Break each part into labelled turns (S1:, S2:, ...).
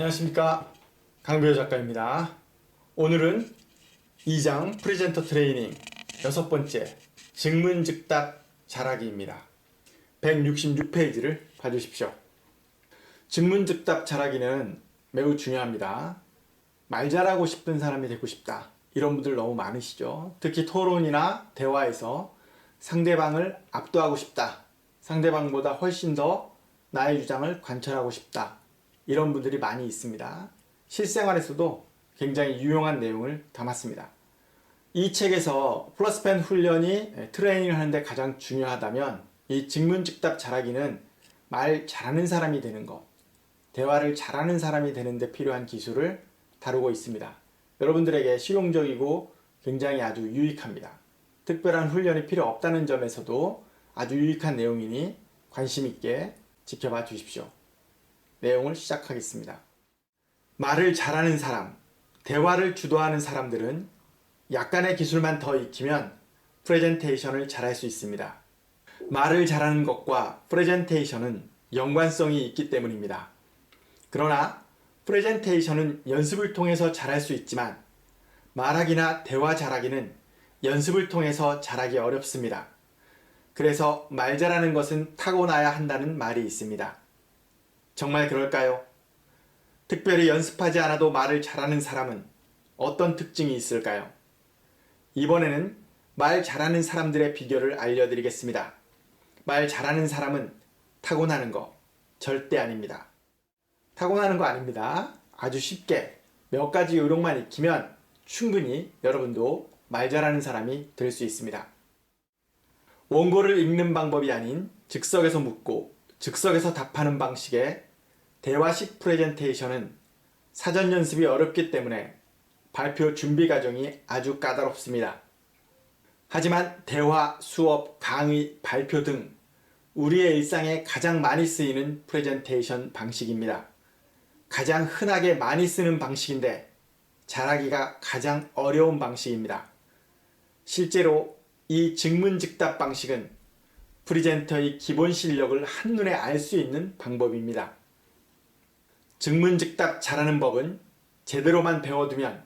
S1: 안녕하십니까 강배우 작가입니다. 오늘은 2장 프레젠터 트레이닝 여섯 번째 증문즉답 잘하기입니다. 166페이지를 봐주십시오. 증문즉답 잘하기는 매우 중요합니다. 말 잘하고 싶은 사람이 되고 싶다. 이런 분들 너무 많으시죠. 특히 토론이나 대화에서 상대방을 압도하고 싶다. 상대방보다 훨씬 더 나의 주장을 관철하고 싶다. 이런 분들이 많이 있습니다. 실생활에서도 굉장히 유용한 내용을 담았습니다. 이 책에서 플러스펜 훈련이 트레이닝을 하는데 가장 중요하다면 이 직문즉답 잘하기는 말 잘하는 사람이 되는 것, 대화를 잘하는 사람이 되는데 필요한 기술을 다루고 있습니다. 여러분들에게 실용적이고 굉장히 아주 유익합니다. 특별한 훈련이 필요 없다는 점에서도 아주 유익한 내용이니 관심 있게 지켜봐 주십시오. 내용을 시작하겠습니다. 말을 잘하는 사람, 대화를 주도하는 사람들은 약간의 기술만 더 익히면 프레젠테이션을 잘할 수 있습니다. 말을 잘하는 것과 프레젠테이션은 연관성이 있기 때문입니다. 그러나 프레젠테이션은 연습을 통해서 잘할 수 있지만 말하기나 대화 잘하기는 연습을 통해서 잘하기 어렵습니다. 그래서 말 잘하는 것은 타고나야 한다는 말이 있습니다. 정말 그럴까요? 특별히 연습하지 않아도 말을 잘하는 사람은 어떤 특징이 있을까요? 이번에는 말 잘하는 사람들의 비결을 알려드리겠습니다. 말 잘하는 사람은 타고나는 거 절대 아닙니다. 타고나는 거 아닙니다. 아주 쉽게 몇 가지 요령만 익히면 충분히 여러분도 말 잘하는 사람이 될 수 있습니다. 원고를 읽는 방법이 아닌 즉석에서 묻고 즉석에서 답하는 방식의 대화식 프레젠테이션은 사전 연습이 어렵기 때문에 발표 준비 과정이 아주 까다롭습니다. 하지만 대화, 수업, 강의, 발표 등 우리의 일상에 가장 많이 쓰이는 프레젠테이션 방식입니다. 가장 흔하게 많이 쓰는 방식인데 잘하기가 가장 어려운 방식입니다. 실제로 이 증문즉답 방식은 프리젠터의 기본 실력을 한눈에 알 수 있는 방법입니다. 증문즉답 잘하는 법은 제대로만 배워두면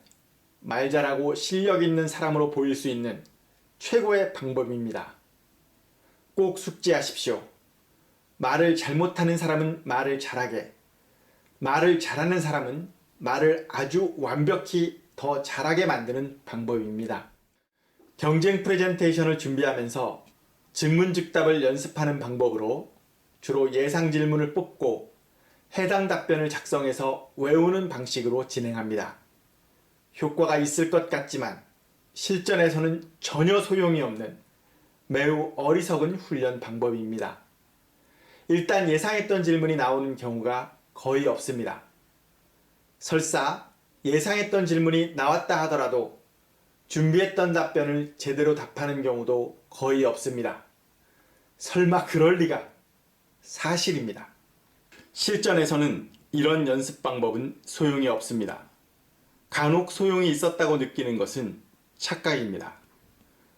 S1: 말 잘하고 실력 있는 사람으로 보일 수 있는 최고의 방법입니다. 꼭 숙지하십시오. 말을 잘못하는 사람은 말을 잘하게, 말을 잘하는 사람은 말을 아주 완벽히 더 잘하게 만드는 방법입니다. 경쟁 프레젠테이션을 준비하면서 증문즉답을 연습하는 방법으로 주로 예상 질문을 뽑고 해당 답변을 작성해서 외우는 방식으로 진행합니다. 효과가 있을 것 같지만 실전에서는 전혀 소용이 없는 매우 어리석은 훈련 방법입니다. 일단 예상했던 질문이 나오는 경우가 거의 없습니다. 설사 예상했던 질문이 나왔다 하더라도 준비했던 답변을 제대로 답하는 경우도 거의 없습니다. 설마 그럴 리가 사실입니다. 실전에서는 이런 연습 방법은 소용이 없습니다. 간혹 소용이 있었다고 느끼는 것은 착각입니다.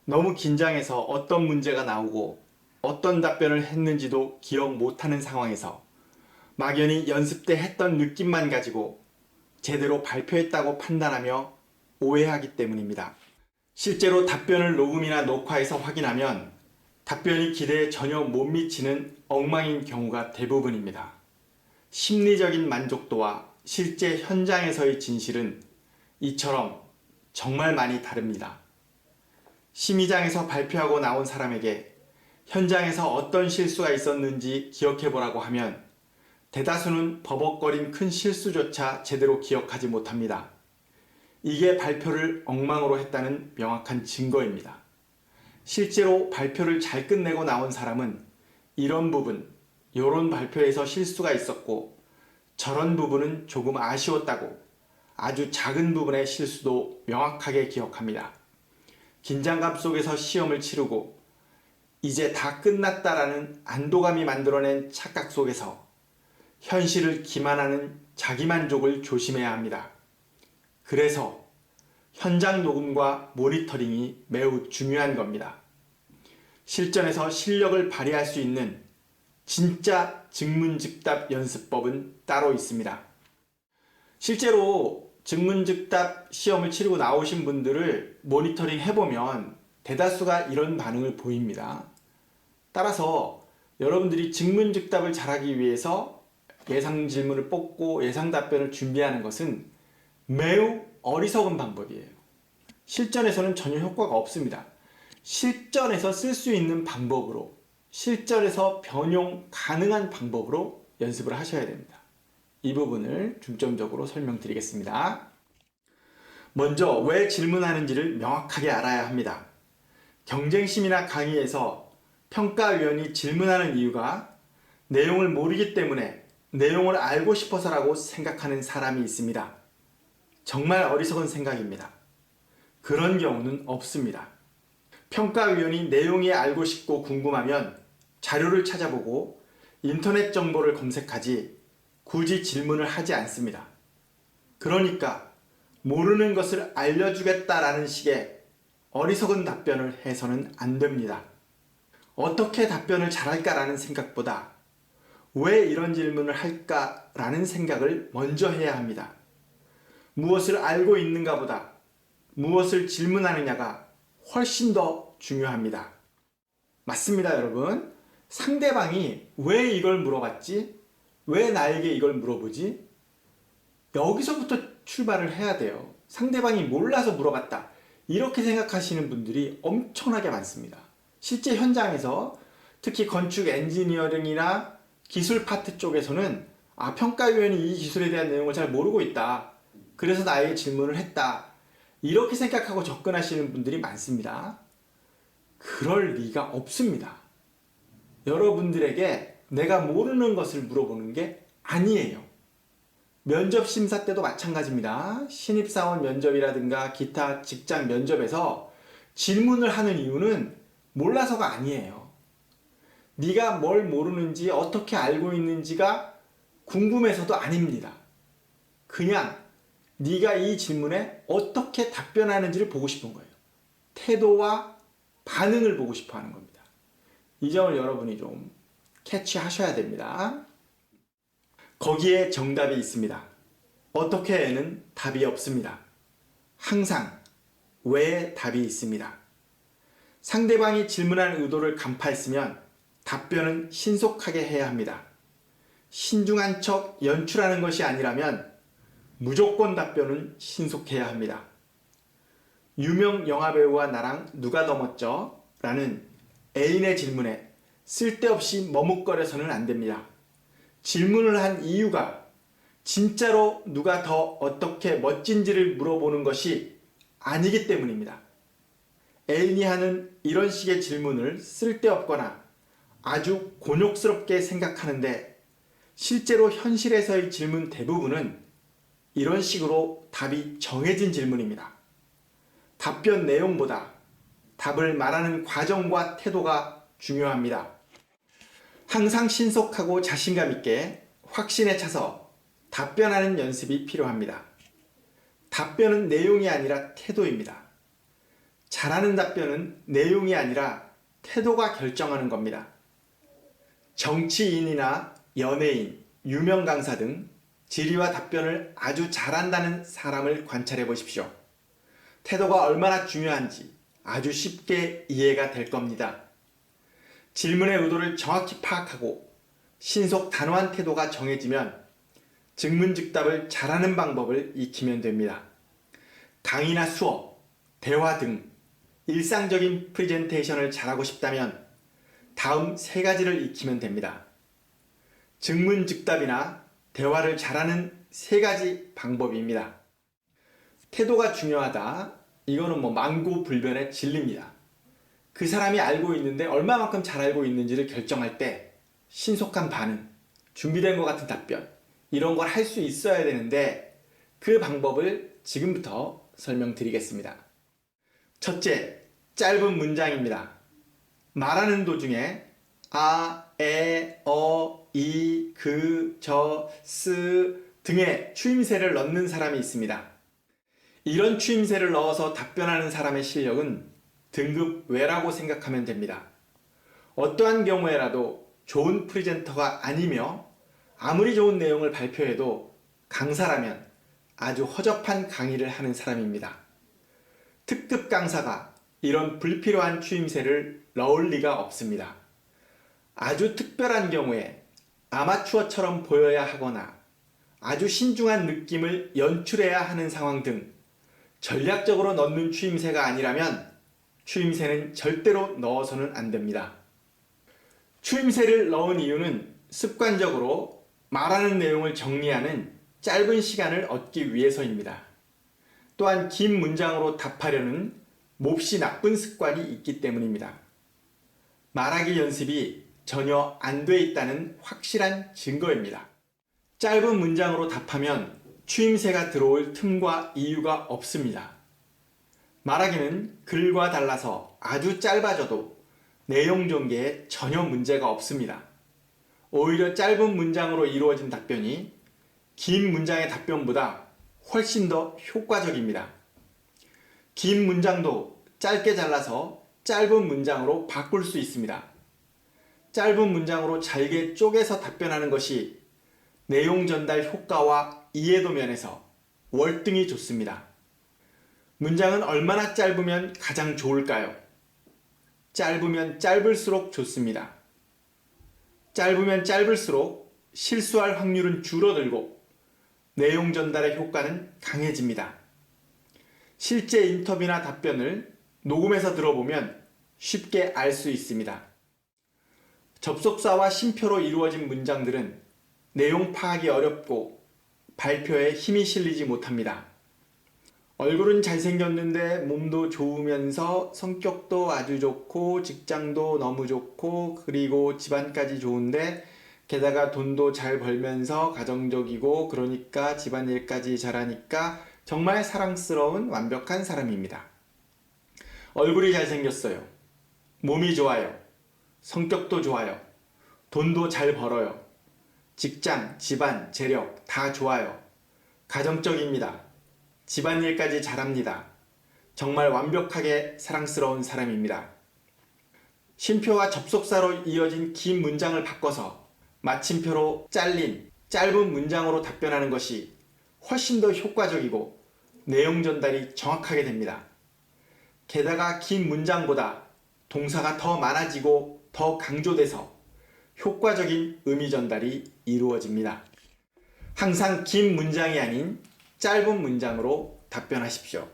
S1: 너무 긴장해서 어떤 문제가 나오고 어떤 답변을 했는지도 기억 못하는 상황에서 막연히 연습 때 했던 느낌만 가지고 제대로 발표했다고 판단하며 오해하기 때문입니다. 실제로 답변을 녹음이나 녹화해서 확인하면 답변이 기대에 전혀 못 미치는 엉망인 경우가 대부분입니다. 심리적인 만족도와 실제 현장에서의 진실은 이처럼 정말 많이 다릅니다. 심의장에서 발표하고 나온 사람에게 현장에서 어떤 실수가 있었는지 기억해 보라고 하면 대다수는 버벅거린 큰 실수조차 제대로 기억하지 못합니다. 이게 발표를 엉망으로 했다는 명확한 증거입니다. 실제로 발표를 잘 끝내고 나온 사람은 이런 부분, 요런 발표에서 실수가 있었고 저런 부분은 조금 아쉬웠다고 아주 작은 부분의 실수도 명확하게 기억합니다. 긴장감 속에서 시험을 치르고 이제 다 끝났다라는 안도감이 만들어낸 착각 속에서 현실을 기만하는 자기만족을 조심해야 합니다. 그래서 현장 녹음과 모니터링이 매우 중요한 겁니다. 실전에서 실력을 발휘할 수 있는 진짜 증문즉답 연습법은 따로 있습니다. 실제로 증문즉답 시험을 치르고 나오신 분들을 모니터링 해보면 대다수가 이런 반응을 보입니다. 따라서 여러분들이 증문즉답을 잘하기 위해서 예상 질문을 뽑고 예상 답변을 준비하는 것은 매우 어리석은 방법이에요. 실전에서는 전혀 효과가 없습니다. 실전에서 쓸 수 있는 방법으로, 실전에서 변용 가능한 방법으로 연습을 하셔야 됩니다. 이 부분을 중점적으로 설명드리겠습니다. 먼저 왜 질문하는지를 명확하게 알아야 합니다. 경쟁심이나 강의에서 평가위원이 질문하는 이유가 내용을 모르기 때문에 내용을 알고 싶어서라고 생각하는 사람이 있습니다. 정말 어리석은 생각입니다. 그런 경우는 없습니다. 평가위원이 내용이 알고 싶고 궁금하면 자료를 찾아보고 인터넷 정보를 검색하지 굳이 질문을 하지 않습니다. 그러니까 모르는 것을 알려주겠다라는 식의 어리석은 답변을 해서는 안 됩니다. 어떻게 답변을 잘할까라는 생각보다 왜 이런 질문을 할까라는 생각을 먼저 해야 합니다. 무엇을 알고 있는가 보다 무엇을 질문하느냐가 훨씬 더 중요합니다. 맞습니다, 여러분. 상대방이 왜 이걸 물어봤지? 왜 나에게 이걸 물어보지? 여기서부터 출발을 해야 돼요. 상대방이 몰라서 물어봤다. 이렇게 생각하시는 분들이 엄청나게 많습니다. 실제 현장에서 특히 건축 엔지니어링이나 기술 파트 쪽에서는 아, 평가위원이 이 기술에 대한 내용을 잘 모르고 있다. 그래서 나에게 질문을 했다. 이렇게 생각하고 접근하시는 분들이 많습니다. 그럴 리가 없습니다. 여러분들에게 내가 모르는 것을 물어보는 게 아니에요. 면접 심사 때도 마찬가지입니다. 신입사원 면접이라든가 기타 직장 면접에서 질문을 하는 이유는 몰라서가 아니에요. 네가 뭘 모르는지 어떻게 알고 있는지가 궁금해서도 아닙니다. 그냥 네가 이 질문에 어떻게 답변하는지를 보고 싶은 거예요. 태도와 반응을 보고 싶어 하는 겁니다. 이 점을 여러분이 좀 캐치하셔야 됩니다. 거기에 정답이 있습니다. 어떻게에는 답이 없습니다. 항상 왜 답이 있습니다. 상대방이 질문한 의도를 간파했으면 답변은 신속하게 해야 합니다. 신중한 척 연출하는 것이 아니라면 무조건 답변은 신속해야 합니다. 유명 영화배우와 나랑 누가 넘었죠? 라는 애인의 질문에 쓸데없이 머뭇거려서는 안 됩니다. 질문을 한 이유가 진짜로 누가 더 어떻게 멋진지를 물어보는 것이 아니기 때문입니다. 애인이 하는 이런 식의 질문을 쓸데없거나 아주 곤욕스럽게 생각하는데 실제로 현실에서의 질문 대부분은 이런 식으로 답이 정해진 질문입니다. 답변 내용보다 답을 말하는 과정과 태도가 중요합니다. 항상 신속하고 자신감 있게 확신에 차서 답변하는 연습이 필요합니다. 답변은 내용이 아니라 태도입니다. 잘하는 답변은 내용이 아니라 태도가 결정하는 겁니다. 정치인이나 연예인, 유명 강사 등 질의와 답변을 아주 잘한다는 사람을 관찰해 보십시오. 태도가 얼마나 중요한지 아주 쉽게 이해가 될 겁니다. 질문의 의도를 정확히 파악하고 신속 단호한 태도가 정해지면 증문즉답을 잘하는 방법을 익히면 됩니다. 강의나 수업, 대화 등 일상적인 프레젠테이션을 잘하고 싶다면 다음 세 가지를 익히면 됩니다. 증문즉답이나 대화를 잘하는 세 가지 방법입니다. 태도가 중요하다. 이거는 뭐 망고 불변의 진리입니다. 그 사람이 알고 있는데 얼마만큼 잘 알고 있는지를 결정할 때 신속한 반응, 준비된 것 같은 답변, 이런 걸 할 수 있어야 되는데 그 방법을 지금부터 설명드리겠습니다. 첫째, 짧은 문장입니다. 말하는 도중에 아, 에, 어, 이, 그, 저, 스 등의 추임새를 넣는 사람이 있습니다. 이런 추임새를 넣어서 답변하는 사람의 실력은 등급 외라고 생각하면 됩니다. 어떠한 경우에라도 좋은 프리젠터가 아니며 아무리 좋은 내용을 발표해도 강사라면 아주 허접한 강의를 하는 사람입니다. 특급 강사가 이런 불필요한 추임새를 넣을 리가 없습니다. 아주 특별한 경우에 아마추어처럼 보여야 하거나 아주 신중한 느낌을 연출해야 하는 상황 등 전략적으로 넣는 추임새가 아니라면 추임새는 절대로 넣어서는 안 됩니다. 추임새를 넣은 이유는 습관적으로 말하는 내용을 정리하는 짧은 시간을 얻기 위해서입니다. 또한 긴 문장으로 답하려는 몹시 나쁜 습관이 있기 때문입니다. 말하기 연습이 전혀 안 돼 있다는 확실한 증거입니다. 짧은 문장으로 답하면 추임새가 들어올 틈과 이유가 없습니다. 말하기는 글과 달라서 아주 짧아져도 내용 전개에 전혀 문제가 없습니다. 오히려 짧은 문장으로 이루어진 답변이 긴 문장의 답변보다 훨씬 더 효과적입니다. 긴 문장도 짧게 잘라서 짧은 문장으로 바꿀 수 있습니다. 짧은 문장으로 잘게 쪼개서 답변하는 것이 내용 전달 효과와 이해도 면에서 월등히 좋습니다. 문장은 얼마나 짧으면 가장 좋을까요? 짧으면 짧을수록 좋습니다. 짧으면 짧을수록 실수할 확률은 줄어들고 내용 전달의 효과는 강해집니다. 실제 인터뷰나 답변을 녹음해서 들어보면 쉽게 알 수 있습니다. 접속사와 심표로 이루어진 문장들은 내용 파악이 어렵고 발표에 힘이 실리지 못합니다. 얼굴은 잘생겼는데 몸도 좋으면서 성격도 아주 좋고 직장도 너무 좋고 그리고 집안까지 좋은데 게다가 돈도 잘 벌면서 가정적이고 그러니까 집안일까지 잘하니까 정말 사랑스러운 완벽한 사람입니다. 얼굴이 잘생겼어요. 몸이 좋아요. 성격도 좋아요. 돈도 잘 벌어요. 직장, 집안, 재력 다 좋아요. 가정적입니다. 집안일까지 잘합니다. 정말 완벽하게 사랑스러운 사람입니다. 쉼표와 접속사로 이어진 긴 문장을 바꿔서 마침표로 잘린 짧은 문장으로 답변하는 것이 훨씬 더 효과적이고 내용 전달이 정확하게 됩니다. 게다가 긴 문장보다 동사가 더 많아지고 더 강조돼서 효과적인 의미 전달이 이루어집니다. 항상 긴 문장이 아닌 짧은 문장으로 답변하십시오.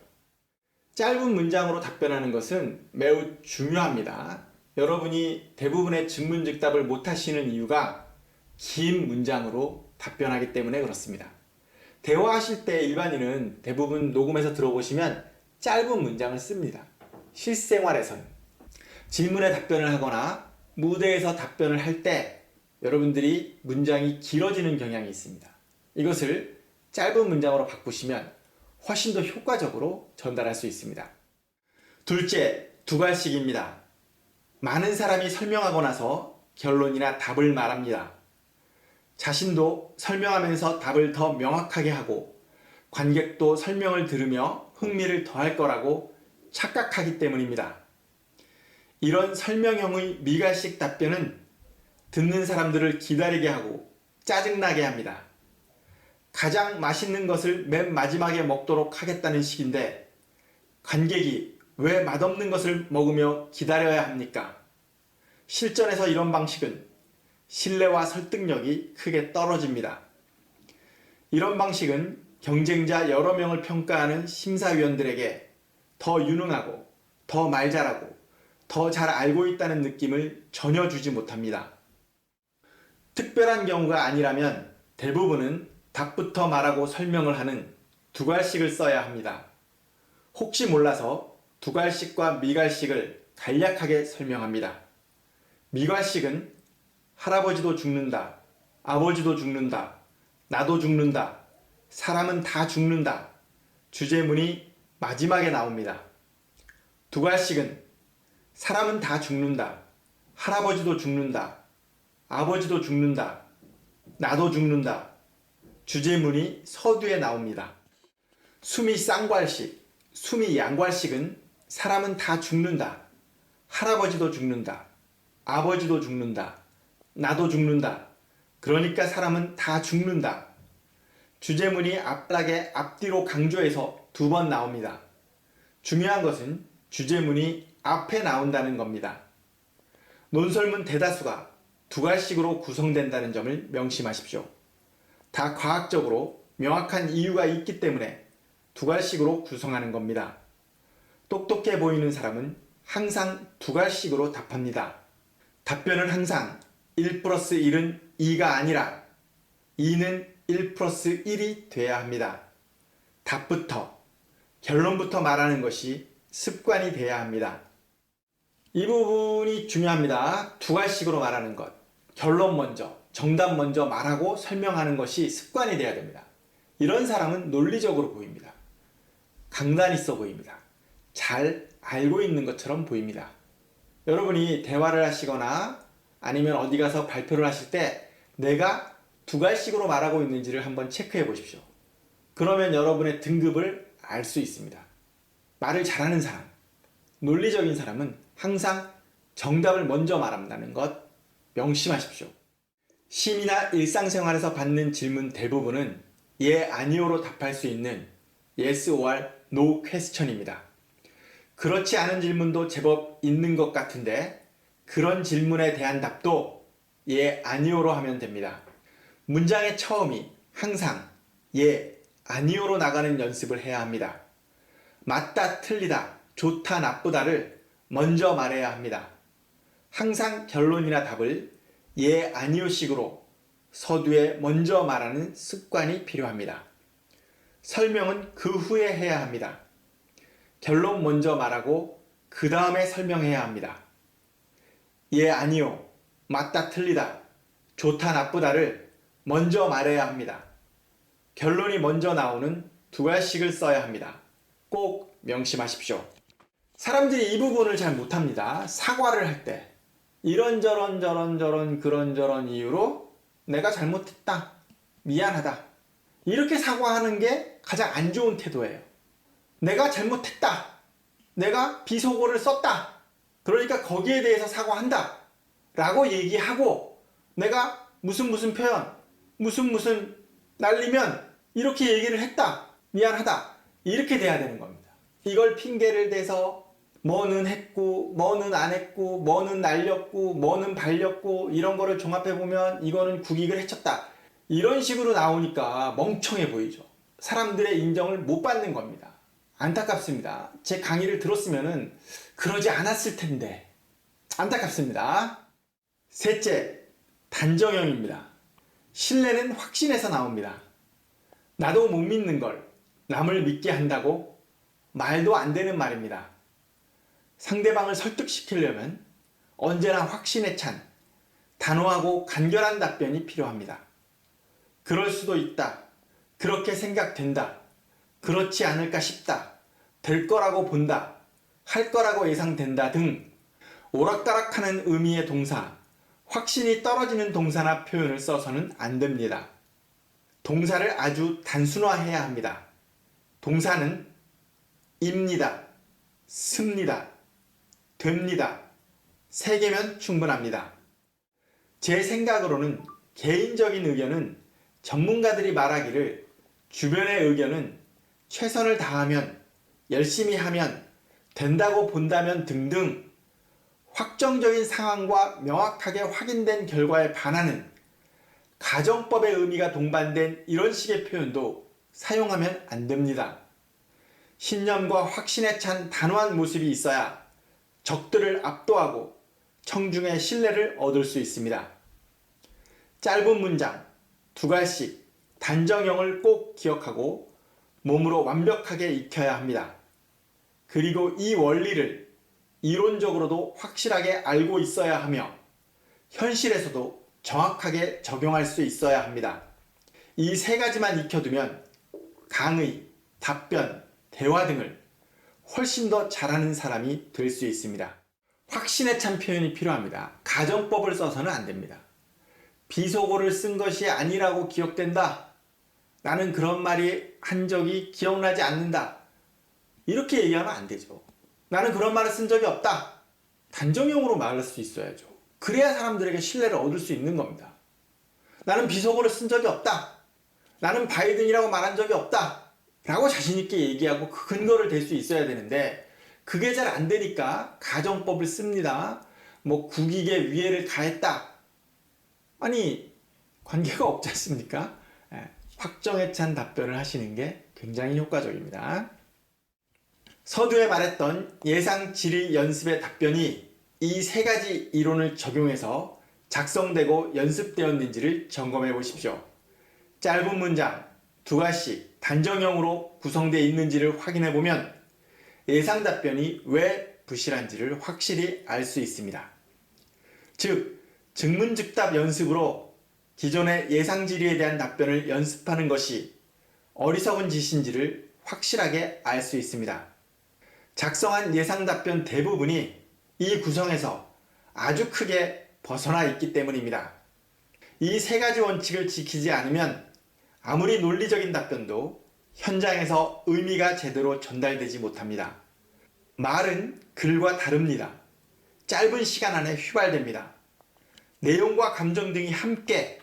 S1: 짧은 문장으로 답변하는 것은 매우 중요합니다. 여러분이 대부분의 증문즉답을 못하시는 이유가 긴 문장으로 답변하기 때문에 그렇습니다. 대화하실 때 일반인은 대부분 녹음해서 들어보시면 짧은 문장을 씁니다. 실생활에서는. 질문에 답변을 하거나 무대에서 답변을 할 때 여러분들이 문장이 길어지는 경향이 있습니다. 이것을 짧은 문장으로 바꾸시면 훨씬 더 효과적으로 전달할 수 있습니다. 둘째, 두괄식입니다. 많은 사람이 설명하고 나서 결론이나 답을 말합니다. 자신도 설명하면서 답을 더 명확하게 하고 관객도 설명을 들으며 흥미를 더할 거라고 착각하기 때문입니다. 이런 설명형의 미갈식 답변은 듣는 사람들을 기다리게 하고 짜증나게 합니다. 가장 맛있는 것을 맨 마지막에 먹도록 하겠다는 식인데 관객이 왜 맛없는 것을 먹으며 기다려야 합니까? 실전에서 이런 방식은 신뢰와 설득력이 크게 떨어집니다. 이런 방식은 경쟁자 여러 명을 평가하는 심사위원들에게 더 유능하고 더 말 잘하고 더 잘 알고 있다는 느낌을 전혀 주지 못합니다. 특별한 경우가 아니라면 대부분은 답부터 말하고 설명을 하는 두괄식을 써야 합니다. 혹시 몰라서 두괄식과 미갈식을 간략하게 설명합니다. 미갈식은 할아버지도 죽는다, 아버지도 죽는다, 나도 죽는다, 사람은 다 죽는다. 주제문이 마지막에 나옵니다. 두괄식은 사람은 다 죽는다, 할아버지도 죽는다, 아버지도 죽는다, 나도 죽는다. 주제문이 서두에 나옵니다. 수미 쌍괄식, 수미 양괄식은 사람은 다 죽는다. 할아버지도 죽는다. 아버지도 죽는다. 나도 죽는다. 그러니까 사람은 다 죽는다. 주제문이 앞락에 앞뒤로 강조해서 두 번 나옵니다. 중요한 것은 주제문이 앞에 나온다는 겁니다. 논설문 대다수가 두 갈식으로 구성된다는 점을 명심하십시오. 다 과학적으로 명확한 이유가 있기 때문에 두 갈식으로 구성하는 겁니다. 똑똑해 보이는 사람은 항상 두 갈식으로 답합니다. 답변은 항상 1 플러스 1은 2가 아니라 2는 1 플러스 1이 돼야 합니다. 답부터, 결론부터 말하는 것이 습관이 돼야 합니다. 이 부분이 중요합니다. 두 갈식으로 말하는 것. 결론 먼저, 정답 먼저 말하고 설명하는 것이 습관이 돼야 됩니다. 이런 사람은 논리적으로 보입니다. 강단 있어 보입니다. 잘 알고 있는 것처럼 보입니다. 여러분이 대화를 하시거나 아니면 어디 가서 발표를 하실 때 내가 두 갈식으로 말하고 있는지를 한번 체크해 보십시오. 그러면 여러분의 등급을 알 수 있습니다. 말을 잘하는 사람, 논리적인 사람은 항상 정답을 먼저 말한다는 것 명심하십시오. 심이나 일상생활에서 받는 질문 대부분은 예, 아니오로 답할 수 있는 yes or no question입니다. 그렇지 않은 질문도 제법 있는 것 같은데 그런 질문에 대한 답도 예, 아니오로 하면 됩니다. 문장의 처음이 항상 예, 아니오로 나가는 연습을 해야 합니다. 맞다, 틀리다, 좋다, 나쁘다를 먼저 말해야 합니다. 항상 결론이나 답을 예, 아니오식으로 서두에 먼저 말하는 습관이 필요합니다. 설명은 그 후에 해야 합니다. 결론 먼저 말하고 그 다음에 설명해야 합니다. 예, 아니요, 맞다, 틀리다, 좋다, 나쁘다를 먼저 말해야 합니다. 결론이 먼저 나오는 두 갈씩을 써야 합니다. 꼭 명심하십시오. 사람들이 이 부분을 잘 못합니다. 사과를 할 때. 이런저런 저런 저런 그런 저런 이유로 내가 잘못했다. 미안하다. 이렇게 사과하는 게 가장 안 좋은 태도예요. 내가 잘못했다. 내가 비속어를 썼다. 그러니까 거기에 대해서 사과한다. 라고 얘기하고 내가 무슨 무슨 표현, 무슨 무슨 날리면 이렇게 얘기를 했다. 미안하다. 이렇게 돼야 되는 겁니다. 이걸 핑계를 대서 뭐는 했고, 뭐는 안 했고, 뭐는 날렸고, 뭐는 발렸고, 이런 거를 종합해 보면 이거는 국익을 해쳤다. 이런 식으로 나오니까 멍청해 보이죠. 사람들의 인정을 못 받는 겁니다. 안타깝습니다. 제 강의를 들었으면은 그러지 않았을 텐데. 안타깝습니다. 셋째, 단정형입니다. 신뢰는 확신에서 나옵니다. 나도 못 믿는 걸 남을 믿게 한다고 말도 안 되는 말입니다. 상대방을 설득시키려면 언제나 확신에 찬 단호하고 간결한 답변이 필요합니다. 그럴 수도 있다. 그렇게 생각된다. 그렇지 않을까 싶다. 될 거라고 본다. 할 거라고 예상된다 등 오락가락하는 의미의 동사, 확신이 떨어지는 동사나 표현을 써서는 안 됩니다. 동사를 아주 단순화해야 합니다. 동사는 입니다. 습니다. 됩니다. 세 개면 충분합니다. 제 생각으로는 개인적인 의견은 전문가들이 말하기를 주변의 의견은 최선을 다하면 열심히 하면 된다고 본다면 등등 확정적인 상황과 명확하게 확인된 결과에 반하는 가정법의 의미가 동반된 이런 식의 표현도 사용하면 안 됩니다. 신념과 확신에 찬 단호한 모습이 있어야 적들을 압도하고 청중의 신뢰를 얻을 수 있습니다. 짧은 문장, 두 갈씩 단정형을 꼭 기억하고 몸으로 완벽하게 익혀야 합니다. 그리고 이 원리를 이론적으로도 확실하게 알고 있어야 하며 현실에서도 정확하게 적용할 수 있어야 합니다. 이 세 가지만 익혀두면 강의, 답변, 대화 등을 훨씬 더 잘하는 사람이 될 수 있습니다. 확신에 찬 표현이 필요합니다. 가정법을 써서는 안 됩니다. 비속어를 쓴 것이 아니라고 기억된다. 나는 그런 말이 한 적이 기억나지 않는다. 이렇게 얘기하면 안 되죠. 나는 그런 말을 쓴 적이 없다. 단정형으로 말할 수 있어야죠. 그래야 사람들에게 신뢰를 얻을 수 있는 겁니다. 나는 비속어를 쓴 적이 없다. 나는 바이든이라고 말한 적이 없다. 라고 자신있게 얘기하고 그 근거를 댈 수 있어야 되는데 그게 잘 안 되니까 가정법을 씁니다. 뭐 국익에 위해를 가했다. 아니 관계가 없지 않습니까? 예, 확정에 찬 답변을 하시는 게 굉장히 효과적입니다. 서두에 말했던 예상 질의 연습의 답변이 이 세 가지 이론을 적용해서 작성되고 연습되었는지를 점검해 보십시오. 짧은 문장 두 가지씩 단정형으로 구성되어 있는지를 확인해 보면 예상 답변이 왜 부실한지를 확실히 알 수 있습니다. 즉, 증문즉답 연습으로 기존의 예상 질의에 대한 답변을 연습하는 것이 어리석은 짓인지를 확실하게 알 수 있습니다. 작성한 예상 답변 대부분이 이 구성에서 아주 크게 벗어나 있기 때문입니다. 이 세 가지 원칙을 지키지 않으면 아무리 논리적인 답변도 현장에서 의미가 제대로 전달되지 못합니다. 말은 글과 다릅니다. 짧은 시간 안에 휘발됩니다. 내용과 감정 등이 함께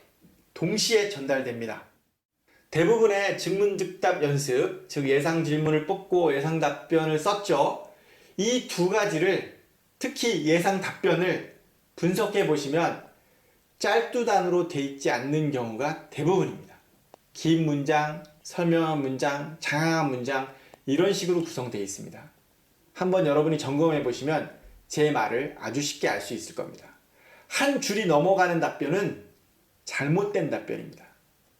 S1: 동시에 전달됩니다. 대부분의 증문즉답 연습, 즉 예상 질문을 뽑고 예상 답변을 썼죠. 이 두 가지를 특히 예상 답변을 분석해 보시면 짤두단으로 돼 있지 않는 경우가 대부분입니다. 긴 문장, 설명한 문장, 장황한 문장 이런 식으로 구성되어 있습니다. 한번 여러분이 점검해 보시면 제 말을 아주 쉽게 알 수 있을 겁니다. 한 줄이 넘어가는 답변은 잘못된 답변입니다.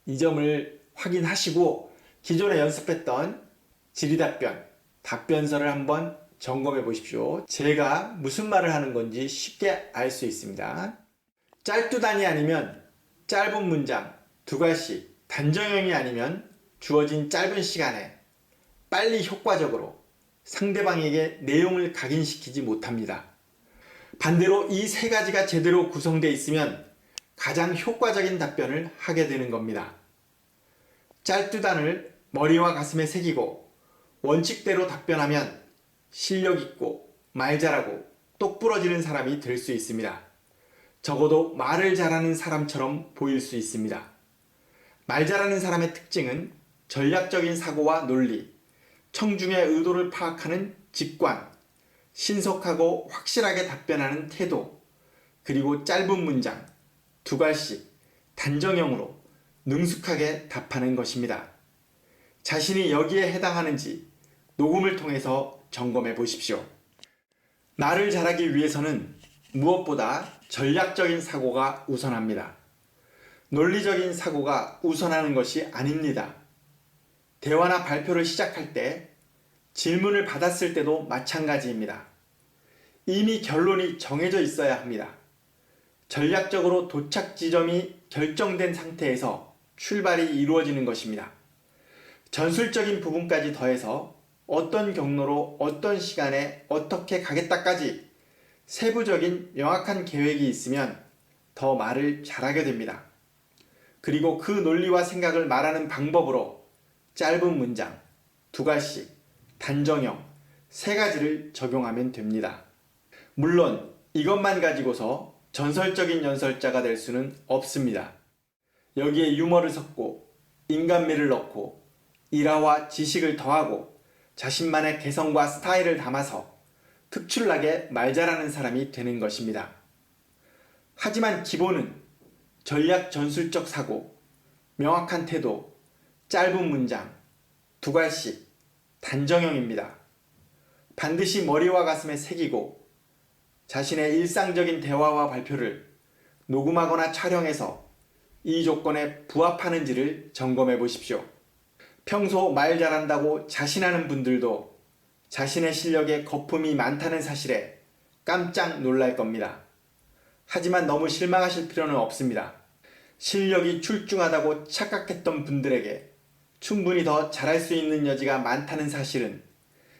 S1: 이 점을 확인하시고 기존에 연습했던 질의답변, 답변서를 한번 점검해 보십시오. 제가 무슨 말을 하는 건지 쉽게 알 수 있습니다. 짤두단이 아니면 짧은 문장 두 가지, 단정형이 아니면 주어진 짧은 시간에 빨리 효과적으로 상대방에게 내용을 각인시키지 못합니다. 반대로 이 세 가지가 제대로 구성되어 있으면 가장 효과적인 답변을 하게 되는 겁니다. 짤두단을 머리와 가슴에 새기고 원칙대로 답변하면 실력 있고 말 잘하고 똑부러지는 사람이 될 수 있습니다. 적어도 말을 잘하는 사람처럼 보일 수 있습니다. 말 잘하는 사람의 특징은 전략적인 사고와 논리, 청중의 의도를 파악하는 직관, 신속하고 확실하게 답변하는 태도, 그리고 짧은 문장, 두 갈씩 단정형으로 능숙하게 답하는 것입니다. 자신이 여기에 해당하는지 녹음을 통해서 점검해 보십시오. 말을 잘하기 위해서는 무엇보다 전략적인 사고가 우선합니다. 논리적인 사고가 우선하는 것이 아닙니다. 대화나 발표를 시작할 때 질문을 받았을 때도 마찬가지입니다. 이미 결론이 정해져 있어야 합니다. 전략적으로 도착 지점이 결정된 상태에서 출발이 이루어지는 것입니다. 전술적인 부분까지 더해서 어떤 경로로 어떤 시간에 어떻게 가겠다까지 세부적인 명확한 계획이 있으면 더 말을 잘하게 됩니다. 그리고 그 논리와 생각을 말하는 방법으로 짧은 문장, 두 가지, 단정형, 세 가지를 적용하면 됩니다. 물론 이것만 가지고서 전설적인 연설자가 될 수는 없습니다. 여기에 유머를 섞고 인간미를 넣고 일화와 지식을 더하고 자신만의 개성과 스타일을 담아서 특출나게 말 잘하는 사람이 되는 것입니다. 하지만 기본은 전략 전술적 사고, 명확한 태도, 짧은 문장, 두 갈씩, 단정형입니다. 반드시 머리와 가슴에 새기고 자신의 일상적인 대화와 발표를 녹음하거나 촬영해서 이 조건에 부합하는지를 점검해 보십시오. 평소 말 잘한다고 자신하는 분들도 자신의 실력에 거품이 많다는 사실에 깜짝 놀랄 겁니다. 하지만 너무 실망하실 필요는 없습니다. 실력이 출중하다고 착각했던 분들에게 충분히 더 잘할 수 있는 여지가 많다는 사실은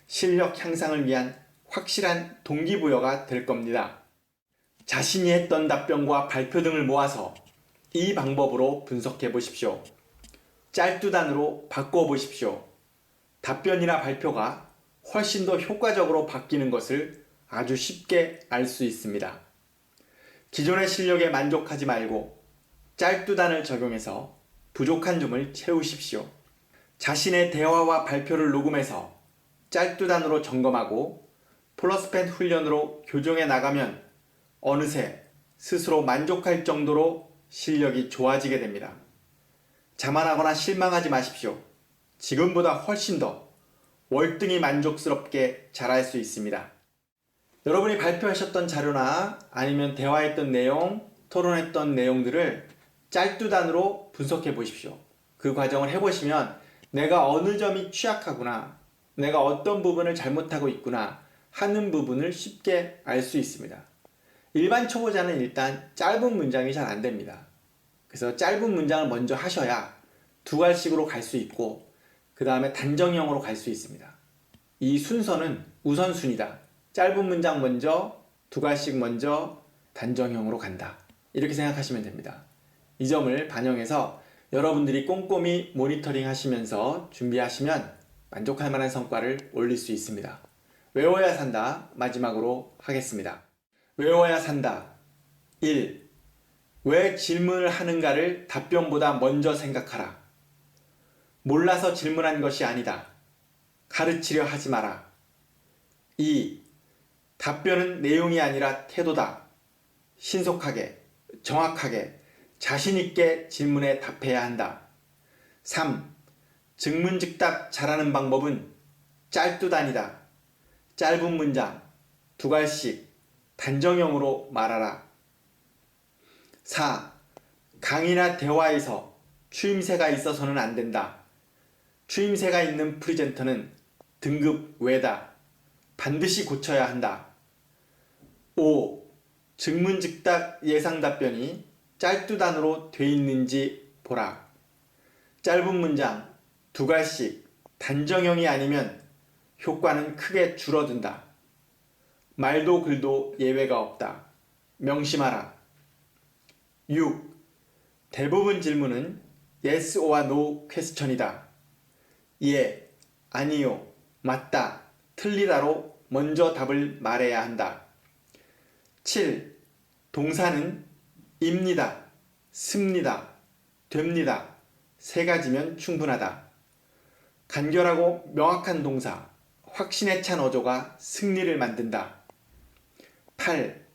S1: 실력 향상을 위한 확실한 동기부여가 될 겁니다. 자신이 했던 답변과 발표 등을 모아서 이 방법으로 분석해 보십시오. 짤두단으로 바꿔 보십시오. 답변이나 발표가 훨씬 더 효과적으로 바뀌는 것을 아주 쉽게 알 수 있습니다. 기존의 실력에 만족하지 말고 짤두단을 적용해서 부족한 점을 채우십시오. 자신의 대화와 발표를 녹음해서 짤두단으로 점검하고 플러스펜 훈련으로 교정해 나가면 어느새 스스로 만족할 정도로 실력이 좋아지게 됩니다. 자만하거나 실망하지 마십시오. 지금보다 훨씬 더 월등히 만족스럽게 잘할 수 있습니다. 여러분이 발표하셨던 자료나 아니면 대화했던 내용, 토론했던 내용들을 짤두단으로 분석해 보십시오. 그 과정을 해보시면 내가 어느 점이 취약하구나, 내가 어떤 부분을 잘못하고 있구나 하는 부분을 쉽게 알 수 있습니다. 일반 초보자는 일단 짧은 문장이 잘 안 됩니다. 그래서 짧은 문장을 먼저 하셔야 두 갈식으로 갈 수 있고 그 다음에 단정형으로 갈 수 있습니다. 이 순서는 우선순위다. 짧은 문장 먼저, 두 갈씩 먼저, 단정형으로 간다. 이렇게 생각하시면 됩니다. 이 점을 반영해서 여러분들이 꼼꼼히 모니터링 하시면서 준비하시면 만족할 만한 성과를 올릴 수 있습니다. 외워야 산다. 마지막으로 하겠습니다. 외워야 산다. 1. 왜 질문을 하는가를 답변보다 먼저 생각하라. 몰라서 질문한 것이 아니다. 가르치려 하지 마라. 2. 답변은 내용이 아니라 태도다. 신속하게, 정확하게, 자신있게 질문에 답해야 한다. 3. 즉문즉답 잘하는 방법은 짤두단이다. 짧은 문장, 두 갈씩, 단정형으로 말하라. 4. 강의나 대화에서 추임새가 있어서는 안 된다. 추임새가 있는 프리젠터는 등급 외다. 반드시 고쳐야 한다. 5. 즉문즉답 예상 답변이 짤두단으로 돼 있는지 보라. 짧은 문장, 두 갈씩, 단정형이 아니면 효과는 크게 줄어든다. 말도 글도 예외가 없다. 명심하라. 6. 대부분 질문은 yes or no 퀘스천이다. 예, 아니요, 맞다, 틀리다로 먼저 답을 말해야 한다. 7. 동사는 입니다, 습니다, 됩니다. 세 가지면 충분하다. 간결하고 명확한 동사, 확신에 찬 어조가 승리를 만든다. 8.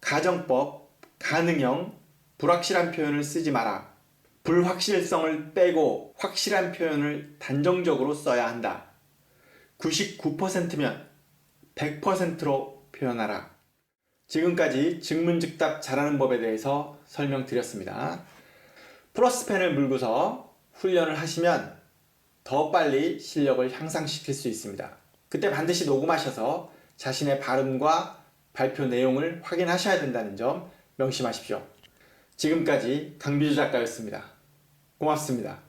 S1: 가정법, 가능형, 불확실한 표현을 쓰지 마라. 불확실성을 빼고 확실한 표현을 단정적으로 써야 한다. 99%면 100%로 표현하라. 지금까지 즉문즉답 잘하는 법에 대해서 설명드렸습니다. 플러스펜을 물고서 훈련을 하시면 더 빨리 실력을 향상시킬 수 있습니다. 그때 반드시 녹음하셔서 자신의 발음과 발표 내용을 확인하셔야 된다는 점 명심하십시오. 지금까지 강비주 작가였습니다. 고맙습니다.